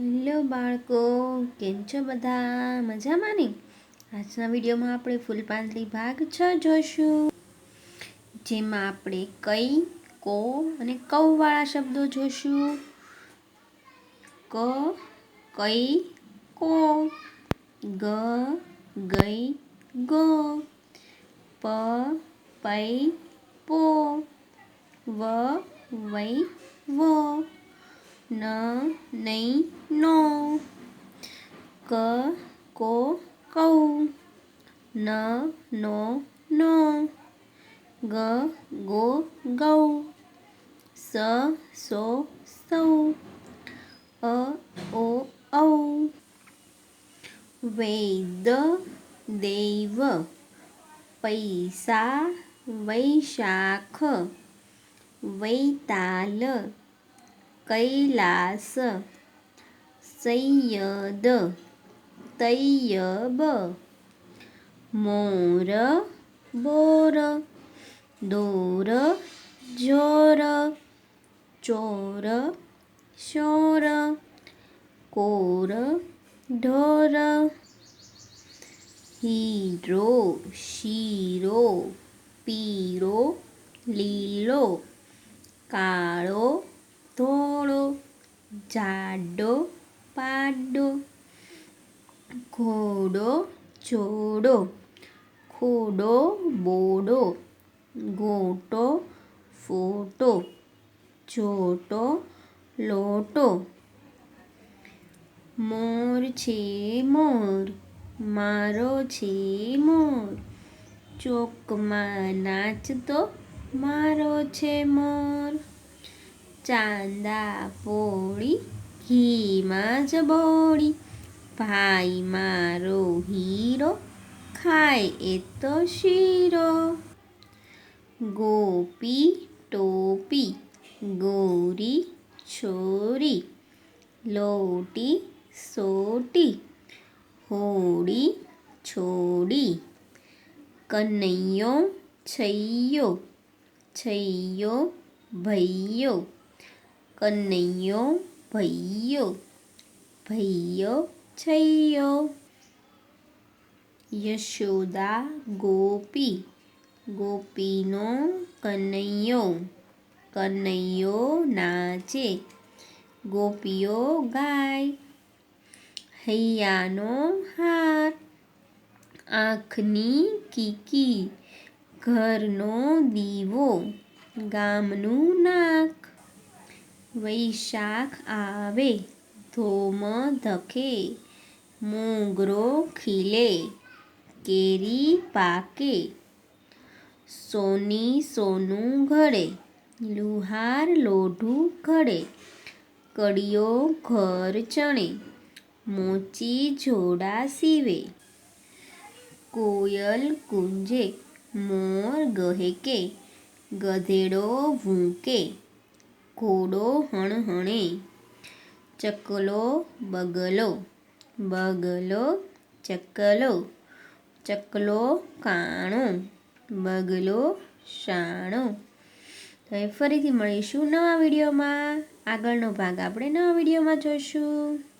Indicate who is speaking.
Speaker 1: Hello બાળકો, કેમ છો બધા? મજામાં ને? આજના વિડીયોમાં આપણે ફૂલપાંતળી ભાગ છ જોઈશું. જેમાં આપણે કઈ, કો અને કૌવાળા શબ્દો જોઈશું. ક, કઈ, કો. ગ, ગઈ, ગો. પ, પૈ, પો. વ, વૈ, વો. ન નહીં નો ક કો કૌ ન નો નો ગ ગો ગૌ સ સો સૌ અ ઓ ઔ વૈદ દૈવ પૈસા વૈશાખ વૈતાલ કૈલાસ સૈયદ તૈયબ મોર બોર દોર જોર ચોર શોર કોર ઢોર હીરો શીરો પીરો લીલો કાળો ધોળો જાડો પાડો ઘોડો જોડો ખોડો બોડો ગોટો ફોટો જોટો લોટો મોર છે મોર મારો છે મોર ચોકમાં નાચતો મારો છે મોર ચાંદા પોળી, ઘીમાં જ બોળી. ભાઈ મારો હીરો ખાય એ તો શીરો. ગોપી ટોપી, ગોરી છોરી, લોટી સોટી હોડી છોડી. કનૈયો, છૈયો છૈયો, ભૈયો. કનૈયો ભૈયો ભૈયો છૈયો યશોદા ગોપી, ગોપીનો કનૈયો કનૈયો નાચે, ગોપીઓ ગાય. હૈયાનો હાર, આંખની કીકી, ઘરનો દીવો, ગામનું નાક. વૈશાખ આવે, ધોમ ધખે મોગરો ખીલે, કેરી પાકે, સોની સોનું ઘડે, લુહાર લોઢું ઘડે કડીઓ ઘર ચણે, મોચી જોડા સીવે, કોયલ કુંજે, મોર ગહેકે, ગધેડો ભૂંકે ઘોડો હણહણે, ચકલો બગલો બગલો ચકલો ચકલો કાણો, બગલો શાણો. હવે ફરીથી મળીશું નવા વિડીયોમાં. આગળનો ભાગ આપણે નવા વિડીયોમાં જોઈશું.